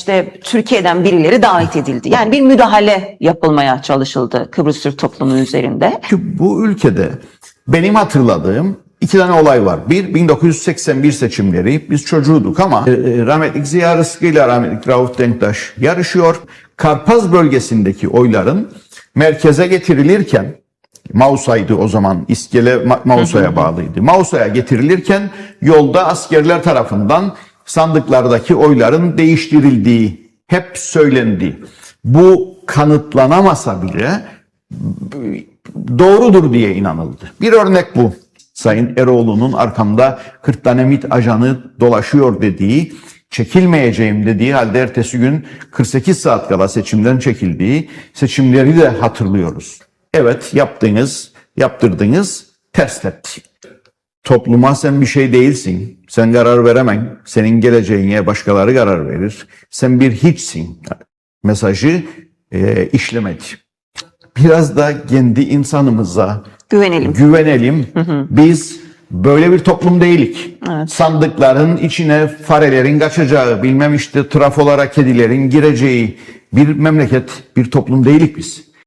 işte Türkiye'den birileri davet edildi. Yani bir müdahale yapılmaya çalışıldı Kıbrıs Türk toplumu üzerinde. Çünkü bu ülkede benim hatırladığım iki tane olay var. Bir 1981 seçimleri biz çocuğuduk ama e, e, rahmetli Ziya Rızkı ile rahmetli Rauf Denktaş yarışıyor. Karpaz bölgesindeki oyların merkeze getirilirken Mausa'ydı o zaman iskele Ma- Mausa'ya bağlıydı. Mausa'ya getirilirken yolda askerler tarafından sandıklardaki oyların değiştirildiği hep söylendi. Bu kanıtlanamasa bile doğrudur diye inanıldı. Bir örnek bu. Sayın Eroğlu'nun arkamda 40 tane MİT ajanı dolaşıyor dediği, çekilmeyeceğim dediği halde ertesi gün 48 saat kala seçimden çekildiği seçimleri de hatırlıyoruz. Evet yaptınız, yaptırdınız, ters tepti. Topluma sen bir şey değilsin. Sen karar veremen. Senin geleceğine başkaları karar verir. Sen bir hiçsin. Mesajı e, işlemedi. Biraz da kendi insanımıza Güvenelim. güvenelim. Biz böyle bir toplum değilik. Sandıkların içine farelerin kaçacağı, bilmem işte trafolara kedilerin gireceği bir memleket, bir toplum değilik biz.